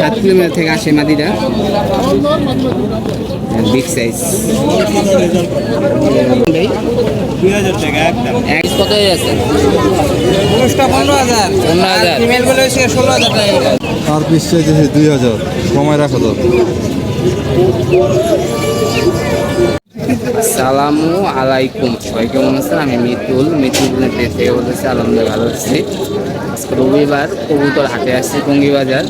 সাত কিলোমিটার থেকে আসে মাদিটা বিগ সাইজ দুই হাজার টাকা এক কত আছে? পুরুষটা পনেরো হাজার। পনেরো হাজার। ফিমেল ষোলো হাজার টাকা তার পিস চাইতেছে দুই হাজার। কমায় রাখো তো। সালামু আলাইকুম। সবাই কেমন আছেন? আমি মিতুল। মিতুল থেকে বলতেছি আলহামদুলিল্লাহ ভালো আছি। আজকে রবিবার কবুতর হাটে আসছি টঙ্গি বাজার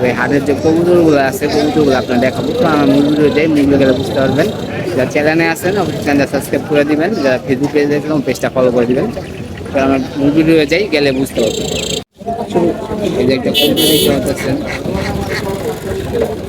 হাতের হাটের যে কবুতরগুলো আছে, কবুতরগুলো আপনার দেখাবো। তো আমার মুভিগুলো যাই মুভিগুলো গেলে বুঝতে পারবেন। যারা চ্যানেলে আসেন অবশ্যই চ্যানেলটা সাবস্ক্রাইব করে দিবেন, যারা ফেসবুক পেজ দেখবেন পেজটা ফলো করে দিবেন। তো আমার মুভিগুলো যাই, গেলে বুঝতে পারবেন। এই যে একটা কবুতর দেখতে পাচ্ছেন।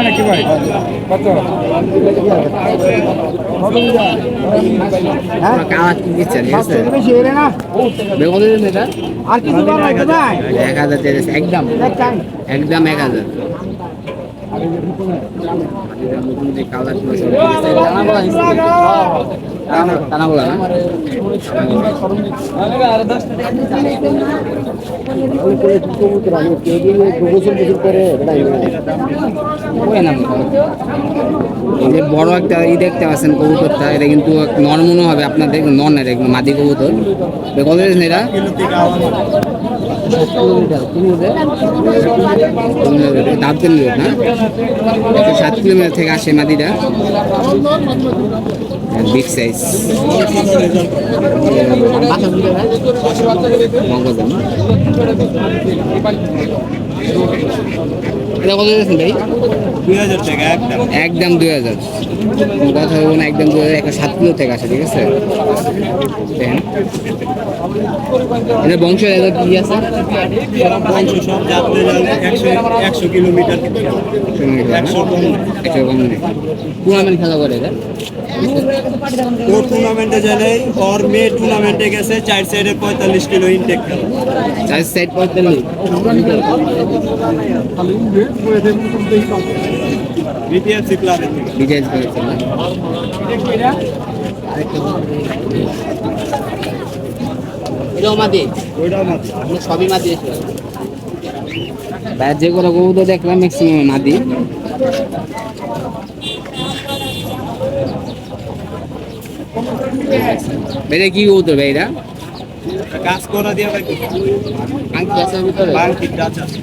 নাকি ভাই কত এক হাজার একদম একদম। এক হাজার বড় একটা ই দেখতে পাচ্ছেন কবুতরটা এটা কিন্তু নর্মনও হবে আপনার নন এটা মাদি কবুতর কত এটা রোড না সাত কিলোমিটার থেকে আসে মাদিটা বিগ সাইজ এটা কত দিয়েছেন ভাই? একদম। একদম দুই হাজার। কথা বলব না একদম দুই হাজার একশো সাত কিলো থেকে আসে ঠিক আছে? এটা বংশ এটা কি আছে? একশো কিলোমিটার। টুর্নামেন্ট খেলা করে এটা? ও টুর্নামেন্টে গেলে ওর মেয়ে টুর্নামেন্টে গেছে চার সাইডে পঁয়তাল্লিশ কিলো ইনটেক চার সাইড পঁয়তাল্লিশ। মাত্র সবই মাদি এসে যে কোনো দেখলাম ম্যাক্সিমাম মাদি কি কবুতর ভাই কাজ করা দিয়ে ভাই আংটি আছে ভিতরে? বাংকি কাজ আছে।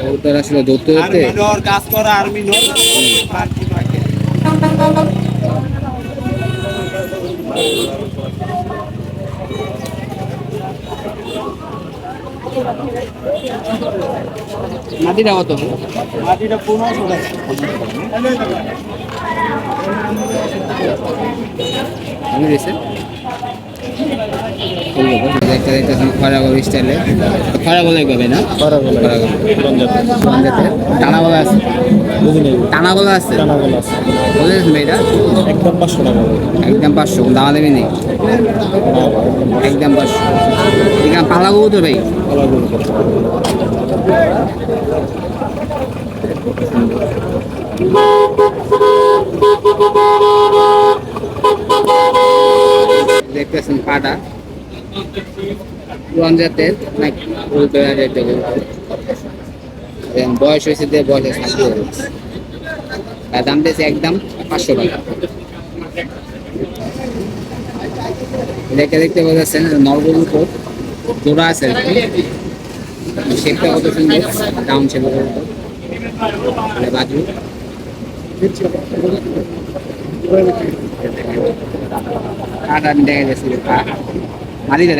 কবুতর আসলে ধরতে ধরতে? নর কাজ করা আর্মি নর। মাদিটা কত? মাটিটা পনেরোশো টাকা। আমি রয়েছে দেখতে দেখতে খরা বলে স্টাইলে বলে না খরা বলে টানা বলা আছে টানা বলা আছে বলে মেয়েটা একদম পাঁচশো টাকা একদম পাঁচশো একদম পাঁচশো এখানে পালা তো ভাই দেখতেছেন পাটা। পুরান জাতের নাকি বয়স হয়েছে যে বয়সে সাথে তার দাম দিয়েছে একদম পাঁচশো টাকা। দেখতে দেখতে বোঝাচ্ছেন নলগরুর উপর জোড়া আছে শেপটা কত সুন্দর ডাউন শেপ বাজু। কাটা দেখা যাচ্ছে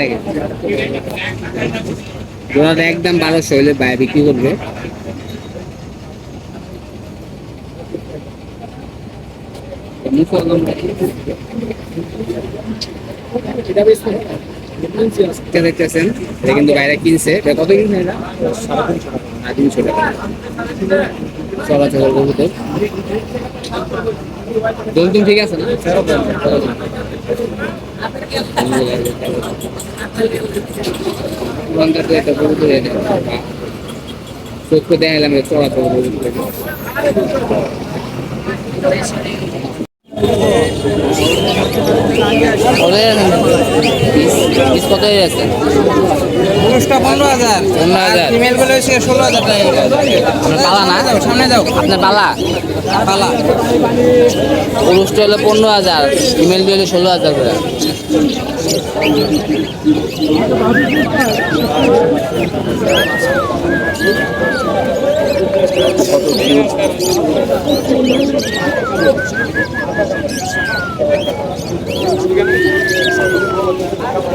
দেখা যাচ্ছে একদম বারোশো শৈলে বাইরে বিক্রি করবে। দেখতেছেন কিন্তু বাইরে কিনছে। কত কিনছে তিনশো টাকা। চলাচল কবুতর দোল দিন ঠিক আছে না? একটা কবুতর এটা চোখে দেখালাম চলাচল কবুতর পিস কত হয়ে যাচ্ছে? পুরুষটা পনেরো হাজার। পনেরো হাজার। ফিমেলগুলো হচ্ছে ষোলো হাজার টাকা পালা না? যাও সামনে যাও। আপনার পালা? পালা। পুরুষটা হলো পনেরো হাজার ফিমেলটি হলো ষোলো হাজার করে।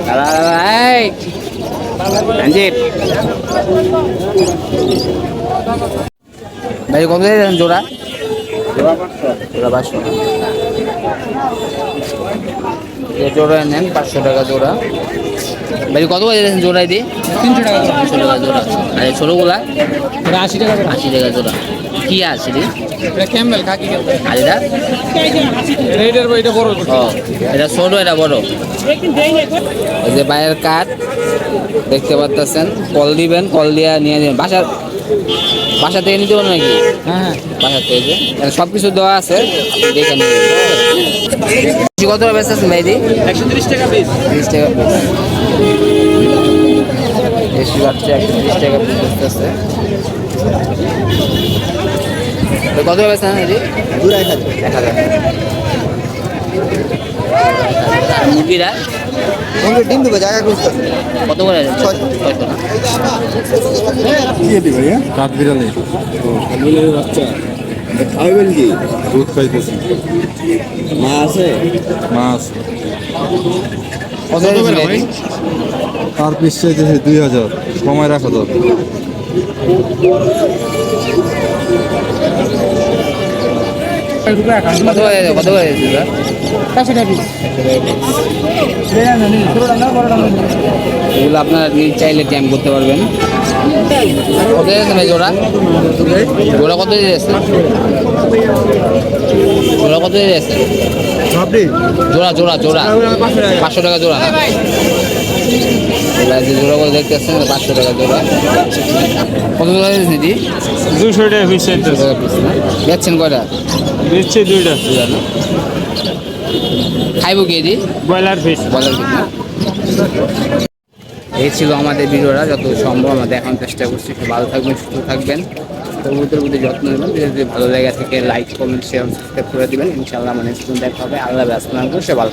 দাদা দাদা এই সঞ্জীব ভাই কত দিয়ে দেন জোড়া? জোড়া পাঁচশো। এ জোড়া নেন পাঁচশো টাকা জোড়া। ভাই কত দিয়েছেন জোড়াই দিয়ে তিনশো টাকা তিনশো টাকা জোড়া। আর ছোটোগুলা? আশি টাকা আশি টাকা জোড়া। কি আছে রে এটা ক্যাম্বেল খাকি ক্যাম্বেল। আর এটা? বড় এটা ছোটো এটা বড়? ওই যে বাইরের কাঠ দেখতে পাচ্ছেন কল দিবেন কল দিয়া নিয়ে বাসার বাসা থেকে নিতে পারবেন নাকি? হ্যাঁ হ্যাঁ। বাসা থেকে যে। সব কিছু দেওয়া আছে দেখে কত আছেন ভাইদি একশো তিরিশ টাকা পিস তিরিশ টাকা দেশি একশো তিরিশ টাকা পিস বেচতেছে। তো কত টাকা বেচতেন এটি? এক হাজার। আর মুরগিরা ডিম দেবো জায়গা খুঁজতে কত করে ছয়শো। না? কাঠ বিড়ালি। খাইবেন কি? দুধ খাইতেছি। মা আছে? মাছ কত করে এটি? তার পিস চাইতেছে দুই হাজার। কমায় রাখো তো। কত করে কত করে দিয়েছিল পাঁচশো টাকা এগুলো আপনারা নিজ চাইলে ট্যাম করতে পারবেন। কত ভাই জোড়া? জোড়া কত দিয়েছে জোড়া কত দিয়েছে আপনি জোড়া জোড়া জোড়া। পাঁচশো টাকা জোড়া। এগুলা যে জোড়া করে দেখতেছেন পাঁচশো টাকা জোড়া। কত জোড়া দিয়েছেন দিদি? দুশো টাকা পিস টাকা পিস না বেচছেন কয়টা? দিচ্ছে দুইটা দুটা কি দি ব্রয়লার না। এই ছিল আমাদের ভিডিওটা যত সম্ভব আমরা দেখানোর চেষ্টা করছি। ভালো থাকবেন সুস্থ থাকবেন। কবুতর প্রতি যত্ন নেবেন যদি ভালো জায়গা থেকে লাইক কমেন্ট শেয়ার সাবস্ক্রাইব করে দেবেন। ইনশাআল্লাহ মানে দেখা হবে। আল্লাহ আসসালাম সে ভালো।